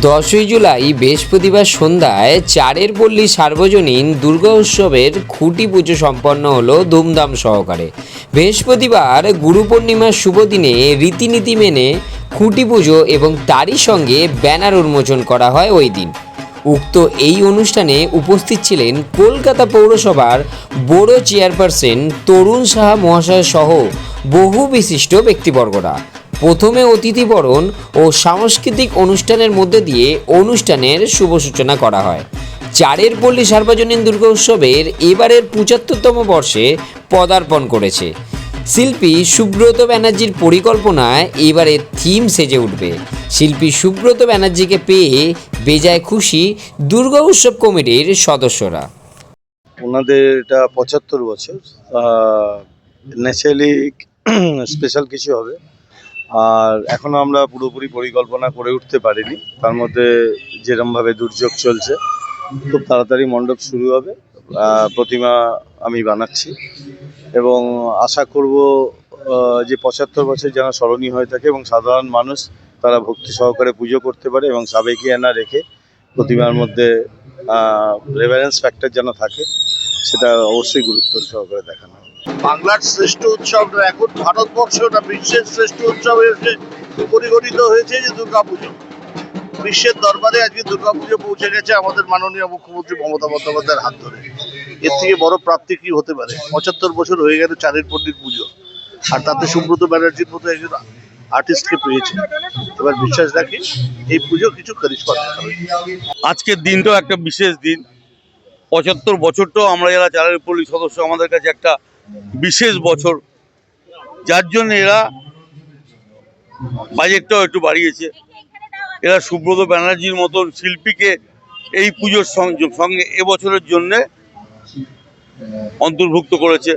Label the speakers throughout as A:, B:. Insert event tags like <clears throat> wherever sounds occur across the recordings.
A: দশই জুলাই বৃহস্পতিবার সন্ধ্যায় চারের পল্লী সার্বজনীন দুর্গা উৎসবের খুঁটি পুজো সম্পন্ন হলো ধুমধাম সহকারে। বৃহস্পতিবার গুরু পূর্ণিমার শুভ দিনে রীতিনীতি মেনে খুঁটি পুজো এবং তারই সঙ্গে ব্যানার উন্মোচন করা হয় ওই দিন। উক্ত এই অনুষ্ঠানে উপস্থিত ছিলেন কলকাতা পৌরসভার বড় চেয়ারপারসন তরুণ সাহা মহাশয় সহ বহু বিশিষ্ট ব্যক্তিবর্গরা। প্রথমে অতিথিবরণ ও সাংস্কৃতিক অনুষ্ঠানের মধ্যে দিয়ে অনুষ্ঠানের শুভ সূচনা করা হয়। চারের পল্লী সার্বজনীন দুর্গা উৎসবের এবারের পঁচাত্তরতম বর্ষে পদার্পণ করেছে। শিল্পী সুব্রত ব্যানার্জির পরিকল্পনায় এবারে থিম সেজে উঠবে। শিল্পী সুব্রত ব্যানার্জিকে পেয়ে বেজায় খুশি দুর্গা উৎসব কমিটির সদস্যরা।
B: ওনাদের এটা পঁচাত্তর বছর। ন্যাচারালি স্পেশাল <clears throat> কিছু হবে। আর এখনও আমরা পুরোপুরি পরিকল্পনা করে উঠতে পারিনি। তার মধ্যে যেরমভাবে দুর্যোগ চলছে, খুব তাড়াতাড়ি মণ্ডপ শুরু হবে। প্রতিমা আমি বানাচ্ছি এবং আশা করব যে পঁচাত্তর বছর যেন স্মরণীয় হয়ে থাকে এবং সাধারণ মানুষ তারা ভক্তি সহকারে পুজো করতে পারে এবং সাবেকিয়ানা রেখে প্রতিমার মধ্যে রেভারেন্স ফ্যাক্টর যেন থাকে। সেটা অবশ্যই গুরুত্ব সহকারে দেখানো হবে।
C: বাংলার শ্রেষ্ঠ উৎসব এখন ভারতবর্ষ না বিশ্বের শ্রেষ্ঠ উৎসব হয়েছে পরিগণিত হয়েছে যে দুর্গাপুজো। বিশ্বের দরবারে আজকে দুর্গাপুজো পৌঁছে গেছে আমাদের মাননীয় মুখ্যমন্ত্রী মমতা বন্দ্যোপাধ্যায়ের হাত ধরে। এর থেকে বড় প্রাপ্তি কি হতে পারে? পঁচাত্তর বছর হয়ে গেল চারের পল্লীর পুজো। আর তাতে সুব্রত ব্যানার্জির মতো একজন আর্টিস্টকে পেয়েছে। এবার বিশ্বাস রাখি এই পুজো কিছু দেখাবে
D: আজকের দিনটাও একটা বিশেষ দিন। পঁচাত্তর বছরটাও আমরা যারা চালের পল্লী সদস্য, আমাদের কাছে একটা বিশেষ বছর। যার জন্য এরা বাজেটটাও একটু বাড়িয়েছে। এরা সুব্রত ব্যানার্জির মতন শিল্পীকে এই পুজোর সঙ্গে এবছরের জন্যে অন্তর্ভুক্ত করেছে।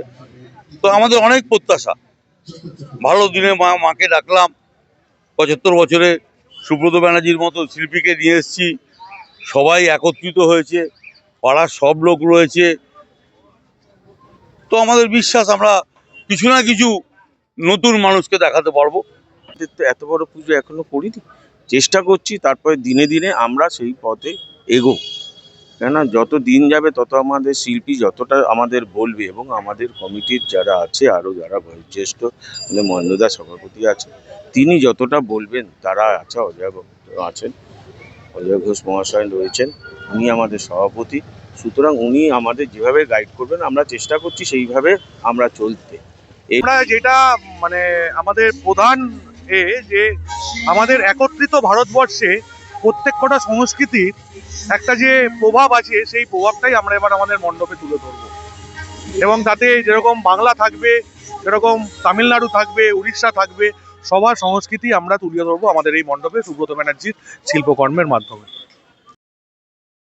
D: তো আমাদের অনেক প্রত্যাশা। ভালো দিনে মা, মাকে ডাকলাম। পঁচাত্তর বছরে সুব্রত ব্যানার্জির মতো শিল্পীকে নিয়ে এসেছি। সবাই একত্রিত হয়েছে। পাড়ার সব লোক রয়েছে। তো আমাদের বিশ্বাস, আমরা কিছু না কিছু নতুন মানুষকে দেখাতে পারব।
E: এত বড় পুজো এখনও করিনি। চেষ্টা করছি, তারপরে দিনে দিনে আমরা সেই পথে এগো। কেননা যত দিন যাবে, তত আমাদের শিল্পী যতটা আমাদের বলবে এবং আমাদের কমিটির যারা আছে আরও যারা বয়োজ্যেষ্ঠ আমাদের মহেন্দ্রদা সভাপতি আছে, তিনি যতটা বলবেন, তারা আছে, অজয় আছেন। অজয় ঘোষ মহাশয় রয়েছেন, উনি আমাদের সভাপতি। সুতরাং উনি আমাদের যেভাবে গাইড করবেন, আমরা চেষ্টা করছি সেইভাবে আমরা চলতে।
C: আমরা যেটা মানে আমাদের প্রধান এ যে আমাদের একত্রিত ভারতবর্ষে প্রত্যেক কটা সংস্কৃতির একটা যে প্রভাব আছে, সেই প্রভাবটাই আমরা এবার আমাদের মণ্ডপে তুলে ধরবো। এবং তাতে যেরকম বাংলা থাকবে, যেরকম তামিলনাড়ু থাকবে, উড়িষ্যা থাকবে সবার সংস্কৃতি আমরা তুলে ধরবো আমাদের এই মণ্ডপে সুব্রত ব্যানার্জির শিল্পকর্মের মাধ্যমে।